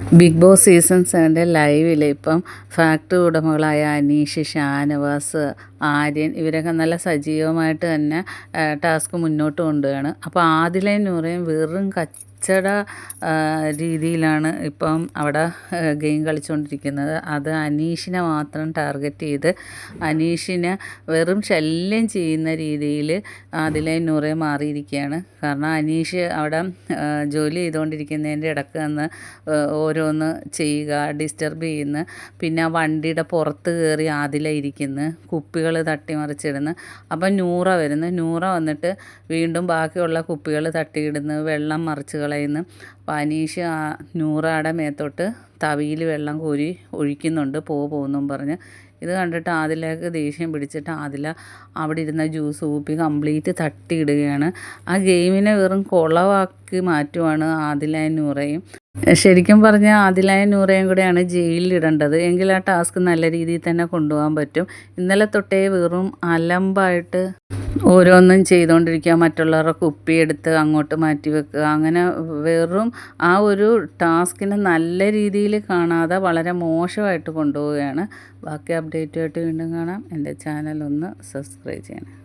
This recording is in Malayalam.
ബിഗ് ബോസ് സീസൺ സെവന്റെ ലൈവിൽ ഇപ്പം ഫാക്ടറി ഉടമകളായ അനീഷ് ഷാനവാസ് ആര്യൻ ഇവരൊക്കെ നല്ല സജീവമായിട്ട് തന്നെ ടാസ്ക് മുന്നോട്ട് കൊണ്ടുപോവുകയാണ് അപ്പോൾ ആദിലയും നൂറയും വെറും കച്ചട രീതിയിലാണ് ഇപ്പം അവിടെ ഗെയിം കളിച്ചുകൊണ്ടിരിക്കുന്നത് അത് അനീഷിനെ മാത്രം ടാർഗറ്റ് ചെയ്ത് അനീഷിനെ വെറും ശല്യം ചെയ്യുന്ന രീതിയിൽ അതിലേ നൂറെ മാറിയിരിക്കുകയാണ്. കാരണം അനീഷ് അവിടെ ജോലി ചെയ്തുകൊണ്ടിരിക്കുന്നതിന്റെ ഇടയ്ക്ക് നിന്ന് ഓരോന്ന് ചെയ്യുക ഡിസ്റ്റർബ് ചെയ്യുന്നു. പിന്നെ വണ്ടിയുടെ പുറത്ത് കയറി ആദില ഇരിക്കുന്നു കുപ്പികൾ തട്ടിമറിച്ചിടുന്നു. അപ്പം നൂറ വരുന്നു. നൂറ വന്നിട്ട് വീണ്ടും ബാക്കിയുള്ള കുപ്പികൾ തട്ടിയിടുന്നു വെള്ളം മറിച്ച് കളയുന്നു പനീഷ് ആ നൂറയുടെ മേത്തോട്ട് തവിയിൽ വെള്ളം കോരി ഒഴിക്കുന്നുണ്ട് പോ പോകുന്നും പറഞ്ഞ്. ഇത് കണ്ടിട്ട് ആദിലക്ക് ദേഷ്യം പിടിച്ചിട്ട് ആദില അവിടെ ഇരുന്ന ജ്യൂസ് ഊപ്പി കംപ്ലീറ്റ് തട്ടിയിടുകയാണ്. ആ ഗെയിമിനെ വെറും കുളവാക്കി മാറ്റുവാണ് ആദിലയും നൂറയും. ശരിക്കും പറഞ്ഞാൽ ആദിലായ നൂറയും കൂടെയാണ് ജയിലിലിടേണ്ടത്. എങ്കിൽ ആ ടാസ്ക് നല്ല രീതിയിൽ തന്നെ കൊണ്ടുപോകാൻ പറ്റും. ഇന്നലെ തൊട്ടേ വെറും അലമ്പായിട്ട് ഓരോന്നും ചെയ്തുകൊണ്ടിരിക്കുക മറ്റുള്ളവരുടെ കുപ്പിയെടുത്ത് അങ്ങോട്ട് മാറ്റി വെക്കുക. അങ്ങനെ വെറും ആ ഒരു ടാസ്കിനെ നല്ല രീതിയിൽ കാണാതെ വളരെ മോശമായിട്ട് കൊണ്ടുപോവുകയാണ്. ബാക്കി അപ്ഡേറ്റുമായിട്ട് വീണ്ടും കാണാം. എന്റെ ചാനൽ ഒന്ന് സബ്സ്ക്രൈബ് ചെയ്യണം.